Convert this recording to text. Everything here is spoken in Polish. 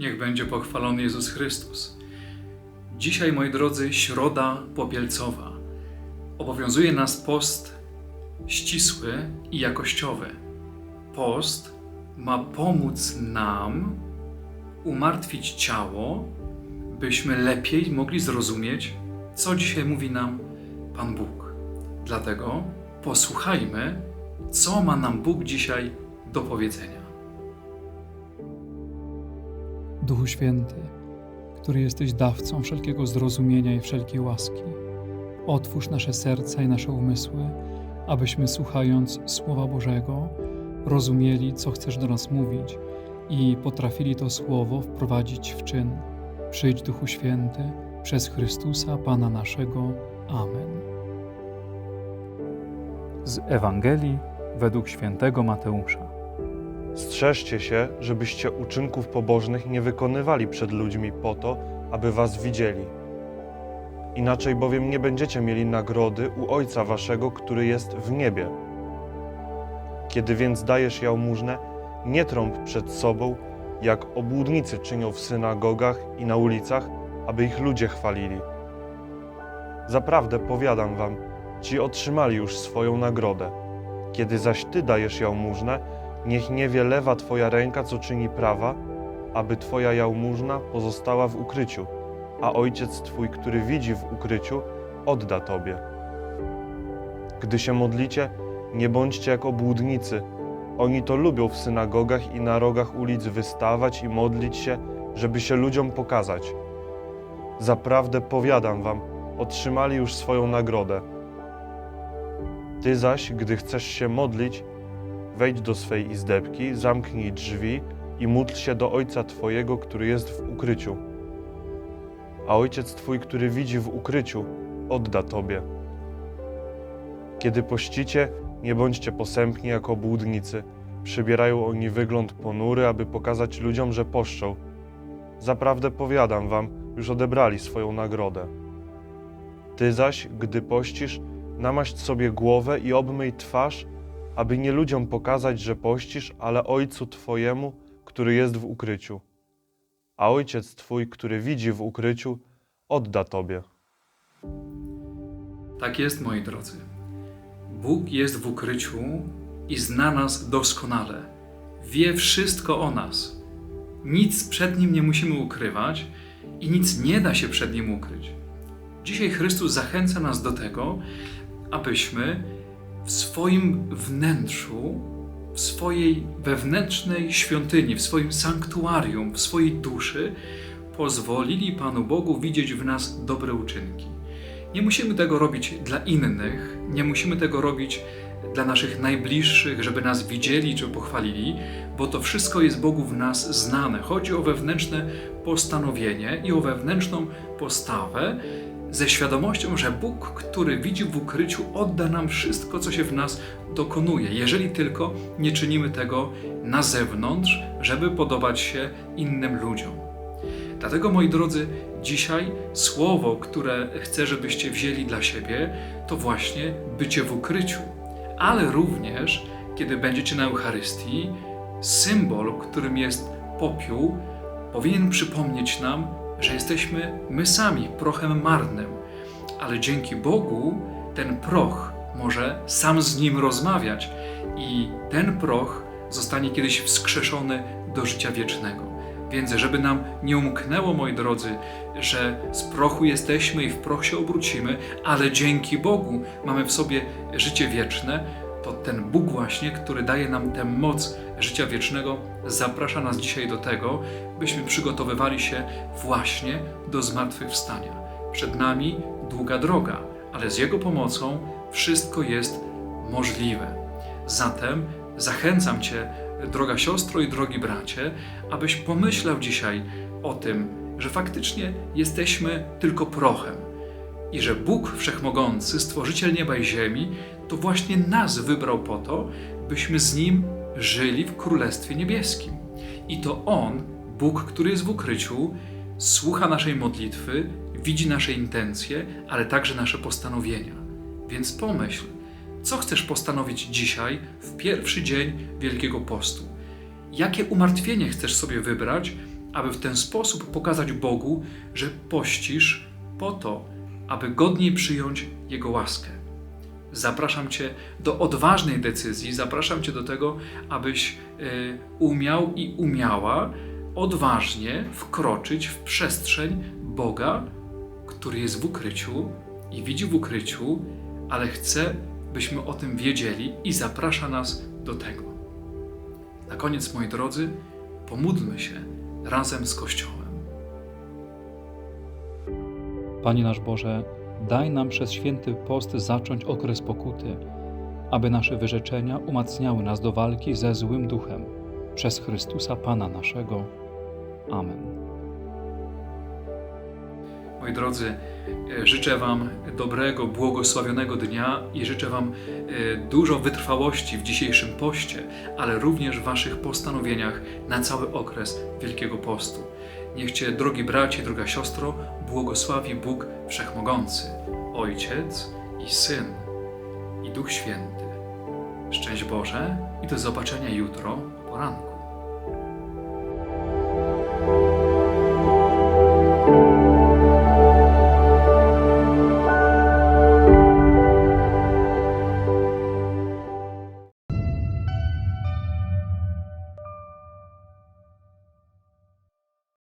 Niech będzie pochwalony Jezus Chrystus. Dzisiaj, moi drodzy, środa popielcowa. Obowiązuje nas post ścisły i jakościowy. Post ma pomóc nam umartwić ciało, byśmy lepiej mogli zrozumieć, co dzisiaj mówi nam Pan Bóg. Dlatego posłuchajmy, co ma nam Bóg dzisiaj do powiedzenia. Duchu Święty, który jesteś dawcą wszelkiego zrozumienia i wszelkiej łaski, otwórz nasze serca i nasze umysły, abyśmy słuchając Słowa Bożego rozumieli, co chcesz do nas mówić i potrafili to Słowo wprowadzić w czyn. Przyjdź Duchu Święty przez Chrystusa Pana naszego. Amen. Z Ewangelii według świętego Mateusza. Strzeżcie się, żebyście uczynków pobożnych nie wykonywali przed ludźmi po to, aby was widzieli. Inaczej bowiem nie będziecie mieli nagrody u Ojca Waszego, który jest w niebie. Kiedy więc dajesz jałmużnę, nie trąb przed sobą, jak obłudnicy czynią w synagogach i na ulicach, aby ich ludzie chwalili. Zaprawdę powiadam wam, ci otrzymali już swoją nagrodę. Kiedy zaś ty dajesz jałmużnę, Niech nie wie lewa Twoja ręka, co czyni prawa, aby Twoja jałmużna pozostała w ukryciu, a Ojciec Twój, który widzi w ukryciu, odda Tobie. Gdy się modlicie, nie bądźcie jak obłudnicy. Oni to lubią w synagogach i na rogach ulic wystawać i modlić się, żeby się ludziom pokazać. Zaprawdę powiadam Wam, otrzymali już swoją nagrodę. Ty zaś, gdy chcesz się modlić, wejdź do swej izdebki, zamknij drzwi i módl się do Ojca Twojego, który jest w ukryciu. A Ojciec Twój, który widzi w ukryciu, odda Tobie. Kiedy pościcie, nie bądźcie posępni jak obłudnicy. Przybierają oni wygląd ponury, aby pokazać ludziom, że poszczą. Zaprawdę powiadam wam, już odebrali swoją nagrodę. Ty zaś, gdy pościsz, namaść sobie głowę i obmyj twarz, aby nie ludziom pokazać, że pościsz, ale Ojcu Twojemu, który jest w ukryciu. A Ojciec Twój, który widzi w ukryciu, odda Tobie. Tak jest, moi drodzy. Bóg jest w ukryciu i zna nas doskonale. Wie wszystko o nas. Nic przed Nim nie musimy ukrywać i nic nie da się przed Nim ukryć. Dzisiaj Chrystus zachęca nas do tego, abyśmy w swoim wnętrzu, w swojej wewnętrznej świątyni, w swoim sanktuarium, w swojej duszy pozwolili Panu Bogu widzieć w nas dobre uczynki. Nie musimy tego robić dla innych, nie musimy tego robić dla naszych najbliższych, żeby nas widzieli czy pochwalili, bo to wszystko jest Bogu w nas znane. Chodzi o wewnętrzne postanowienie i o wewnętrzną postawę, ze świadomością, że Bóg, który widzi w ukryciu, odda nam wszystko, co się w nas dokonuje, jeżeli tylko nie czynimy tego na zewnątrz, żeby podobać się innym ludziom. Dlatego, moi drodzy, dzisiaj słowo, które chcę, żebyście wzięli dla siebie, to właśnie bycie w ukryciu, ale również, kiedy będziecie na Eucharystii, symbol, którym jest popiół, powinien przypomnieć nam, że jesteśmy my sami prochem marnym, ale dzięki Bogu ten proch może sam z nim rozmawiać i ten proch zostanie kiedyś wskrzeszony do życia wiecznego. Więc, żeby nam nie umknęło, moi drodzy, że z prochu jesteśmy i w proch się obrócimy, ale dzięki Bogu mamy w sobie życie wieczne, to ten Bóg właśnie, który daje nam tę moc życia wiecznego, zaprasza nas dzisiaj do tego, byśmy przygotowywali się właśnie do zmartwychwstania. Przed nami długa droga, ale z Jego pomocą wszystko jest możliwe. Zatem zachęcam Cię, droga siostro i drogi bracie, abyś pomyślał dzisiaj o tym, że faktycznie jesteśmy tylko prochem i że Bóg Wszechmogący, Stworzyciel nieba i ziemi, to właśnie nas wybrał po to, byśmy z Nim żyli w Królestwie Niebieskim. I to On, Bóg, który jest w ukryciu, słucha naszej modlitwy, widzi nasze intencje, ale także nasze postanowienia. Więc pomyśl, co chcesz postanowić dzisiaj, w pierwszy dzień Wielkiego Postu? Jakie umartwienie chcesz sobie wybrać, aby w ten sposób pokazać Bogu, że pościsz po to, aby godniej przyjąć Jego łaskę. Zapraszam Cię do odważnej decyzji, zapraszam Cię do tego, abyś y, umiał i umiała odważnie wkroczyć w przestrzeń Boga, który jest w ukryciu i widzi w ukryciu, ale chce, byśmy o tym wiedzieli i zaprasza nas do tego. Na koniec, moi drodzy, pomódlmy się razem z Kościołem. Panie nasz Boże, daj nam przez święty post zacząć okres pokuty, aby nasze wyrzeczenia umacniały nas do walki ze złym duchem. Przez Chrystusa Pana naszego. Amen. Moi drodzy, e, życzę Wam dobrego, błogosławionego dnia i życzę Wam e, dużo wytrwałości w dzisiejszym poście, ale również w Waszych postanowieniach na cały okres Wielkiego Postu. Niech Cię, drogi bracie, droga siostro, błogosławi Bóg Wszechmogący, Ojciec i Syn i Duch Święty. Szczęść Boże i do zobaczenia jutro o poranku.